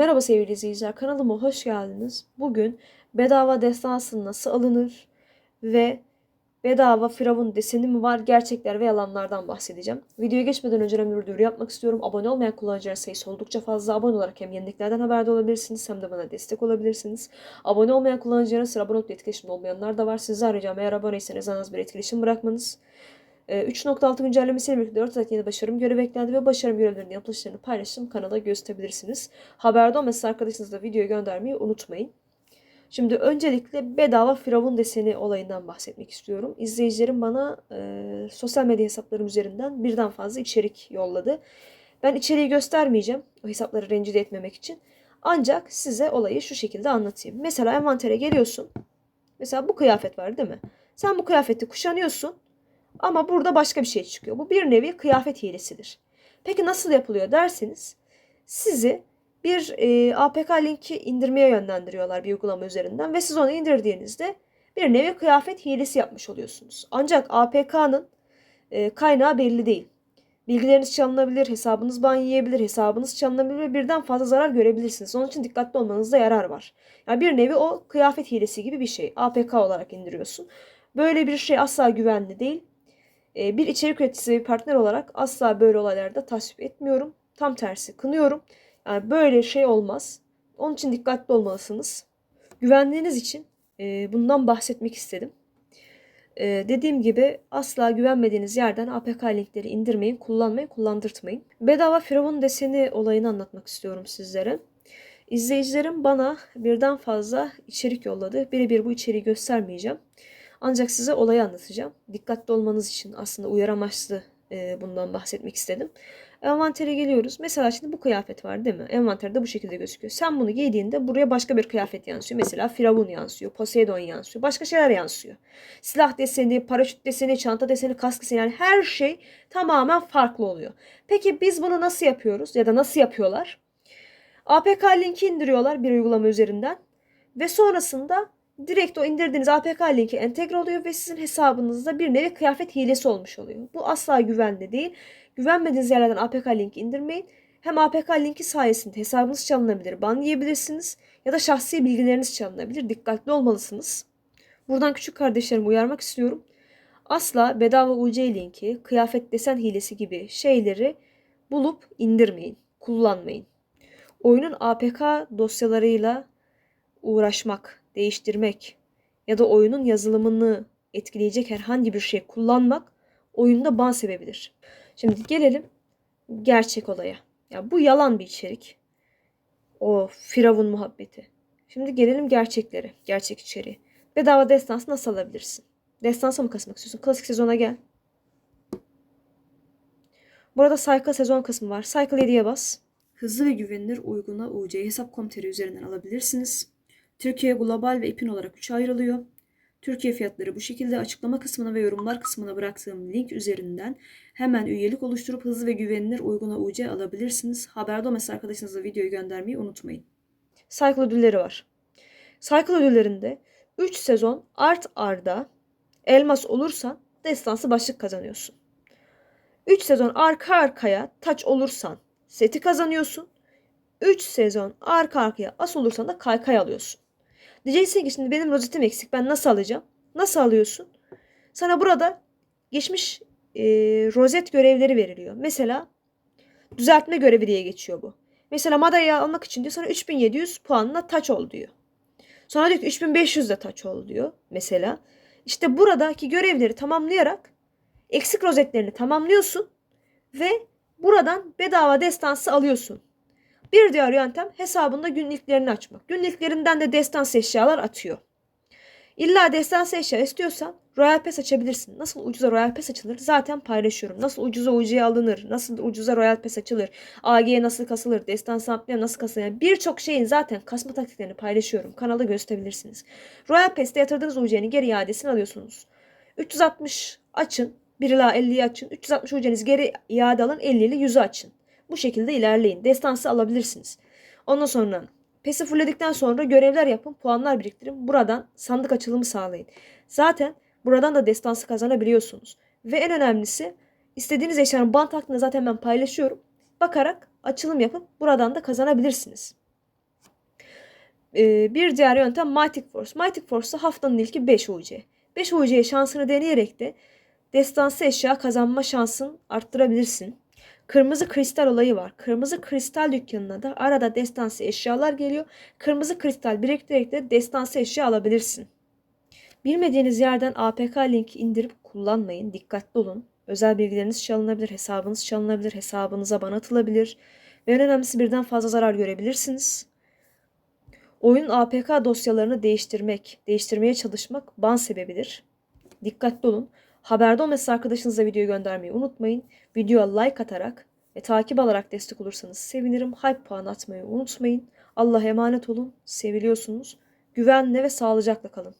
Merhaba sevgili izleyiciler, kanalıma hoş geldiniz. Bugün bedava destansı nasıl alınır ve bedava firavun deseni mi var, gerçekler ve yalanlardan bahsedeceğim. Videoya geçmeden önce bir duyuru yapmak istiyorum. Abone olmayan kullanıcılar sayısı oldukça fazla. Abone olarak hem yeniliklerden haberdar olabilirsiniz hem de bana destek olabilirsiniz. Abone olmayan kullanıcıların sıra abone olup etkileşimde olmayanlar da var. Sizden ricam eğer aboneyseniz en az bir etkileşim bırakmanız. Ee, 3.6 güncellemesiyle birlikte 4 adet yeni başarım görevi eklendi ve başarım görevlerinin yapılışlarını paylaştım. Kanala gösterebilirsiniz. Haberde olmasa arkadaşınızla videoyu göndermeyi unutmayın. Şimdi öncelikle bedava firavun deseni olayından bahsetmek istiyorum. İzleyicilerim bana e, sosyal medya hesaplarım üzerinden birden fazla içerik yolladı. Ben içeriği göstermeyeceğim o hesapları rencide etmemek için. Ancak size olayı şu şekilde anlatayım. Mesela envantere geliyorsun. Mesela bu kıyafet var değil mi? Sen bu kıyafeti kuşanıyorsun. Ama burada başka bir şey çıkıyor. Bu bir nevi kıyafet hilesidir. Peki nasıl yapılıyor derseniz sizi bir e, APK linki indirmeye yönlendiriyorlar bir uygulama üzerinden ve siz onu indirdiğinizde bir nevi kıyafet hilesi yapmış oluyorsunuz. Ancak APK'nın e, kaynağı belli değil. Bilgileriniz çalınabilir, hesabınız ban yiyebilir, hesabınız çalınabilir ve birden fazla zarar görebilirsiniz. Onun için dikkatli olmanızda yarar var. Yani bir nevi o kıyafet hilesi gibi bir şey. APK olarak indiriyorsun. Böyle bir şey asla güvenli değil. E, bir içerik üreticisi ve partner olarak asla böyle olaylarda tasvip etmiyorum. Tam tersi kınıyorum. Yani böyle şey olmaz. Onun için dikkatli olmalısınız. Güvenliğiniz için e, bundan bahsetmek istedim. E, dediğim gibi asla güvenmediğiniz yerden APK linkleri indirmeyin, kullanmayın, kullandırtmayın. Bedava Firavun deseni olayını anlatmak istiyorum sizlere. İzleyicilerim bana birden fazla içerik yolladı. Birebir bu içeriği göstermeyeceğim. Ancak size olayı anlatacağım. Dikkatli olmanız için aslında uyar amaçlı e, bundan bahsetmek istedim. Envantere geliyoruz. Mesela şimdi bu kıyafet var değil mi? Envanterde bu şekilde gözüküyor. Sen bunu giydiğinde buraya başka bir kıyafet yansıyor. Mesela Firavun yansıyor, Poseidon yansıyor. Başka şeyler yansıyor. Silah deseni, paraşüt deseni, çanta deseni, kask deseni yani her şey tamamen farklı oluyor. Peki biz bunu nasıl yapıyoruz ya da nasıl yapıyorlar? APK linki indiriyorlar bir uygulama üzerinden ve sonrasında direkt o indirdiğiniz APK linki entegre oluyor ve sizin hesabınızda bir nevi kıyafet hilesi olmuş oluyor. Bu asla güvenli değil. Güvenmediğiniz yerlerden APK linki indirmeyin. Hem APK linki sayesinde hesabınız çalınabilir, ban yiyebilirsiniz ya da şahsi bilgileriniz çalınabilir. Dikkatli olmalısınız. Buradan küçük kardeşlerimi uyarmak istiyorum. Asla bedava UC linki, kıyafet desen hilesi gibi şeyleri bulup indirmeyin, kullanmayın. Oyunun APK dosyalarıyla uğraşmak, değiştirmek ya da oyunun yazılımını etkileyecek herhangi bir şey kullanmak oyunda ban sebebidir. Şimdi gelelim gerçek olaya. Ya bu yalan bir içerik. O Firavun muhabbeti. Şimdi gelelim gerçeklere, gerçek içeriği. Bedava destansı nasıl alabilirsin? Destansa mı kasmak istiyorsun? Klasik sezona gel. Burada Cycle sezon kısmı var. Cycle 7'ye bas. Hızlı ve güvenilir uyguna UC hesap komiteri üzerinden alabilirsiniz. Türkiye global ve ipin olarak 3'e ayrılıyor. Türkiye fiyatları bu şekilde açıklama kısmına ve yorumlar kısmına bıraktığım link üzerinden hemen üyelik oluşturup hızlı ve güvenilir uyguna UC alabilirsiniz. Haberde olmasa arkadaşınızla videoyu göndermeyi unutmayın. Cycle ödülleri var. Cycle ödüllerinde 3 sezon art arda elmas olursan destansı başlık kazanıyorsun. 3 sezon arka arkaya taç olursan seti kazanıyorsun. 3 sezon arka arkaya as olursan da kaykay alıyorsun. Diyeceksin ki şimdi benim rozetim eksik ben nasıl alacağım? Nasıl alıyorsun? Sana burada geçmiş e, rozet görevleri veriliyor. Mesela düzeltme görevi diye geçiyor bu. Mesela madalyayı almak için diyor sana 3700 puanla taç ol diyor. Sonra diyor ki 3500 de taç ol diyor mesela. İşte buradaki görevleri tamamlayarak eksik rozetlerini tamamlıyorsun ve buradan bedava destansı alıyorsun. Bir diğer yöntem hesabında günlüklerini açmak. Günlüklerinden de destans eşyalar atıyor. İlla destans eşya istiyorsan Royal Pass açabilirsin. Nasıl ucuza Royal Pass açılır? Zaten paylaşıyorum. Nasıl ucuza UC'ye alınır? Nasıl ucuza Royal Pass açılır? AG'ye nasıl kasılır? Destans ampliye nasıl kasılır? Birçok şeyin zaten kasma taktiklerini paylaşıyorum. Kanalda gösterebilirsiniz. Royal Pass'te yatırdığınız UC'nin geri iadesini alıyorsunuz. 360 açın. 1 ila 50'yi açın. 360 UC'nizi geri iade alın. 50 ile 100'ü açın. Bu şekilde ilerleyin. Destansı alabilirsiniz. Ondan sonra PES'i fullledikten sonra görevler yapın, puanlar biriktirin. Buradan sandık açılımı sağlayın. Zaten buradan da destansı kazanabiliyorsunuz. Ve en önemlisi istediğiniz eşyanın bant hakkında zaten ben paylaşıyorum. Bakarak açılım yapıp buradan da kazanabilirsiniz. Ee, bir diğer yöntem Mythic Force. Mythic Force'da haftanın ilki 5 UC. 5 UC'ye şansını deneyerek de destansı eşya kazanma şansın arttırabilirsin. Kırmızı kristal olayı var. Kırmızı kristal dükkanına da arada destansı eşyalar geliyor. Kırmızı kristal biriktirerek de destansı eşya alabilirsin. Bilmediğiniz yerden APK linki indirip kullanmayın. Dikkatli olun. Özel bilgileriniz çalınabilir, hesabınız çalınabilir, hesabınıza ban atılabilir ve en önemlisi birden fazla zarar görebilirsiniz. Oyunun APK dosyalarını değiştirmek, değiştirmeye çalışmak ban sebebidir. Dikkatli olun. Haberde olmasa arkadaşınıza videoyu göndermeyi unutmayın. Videoya like atarak ve takip alarak destek olursanız sevinirim. Hype puan atmayı unutmayın. Allah'a emanet olun. Seviliyorsunuz. Güvenle ve sağlıcakla kalın.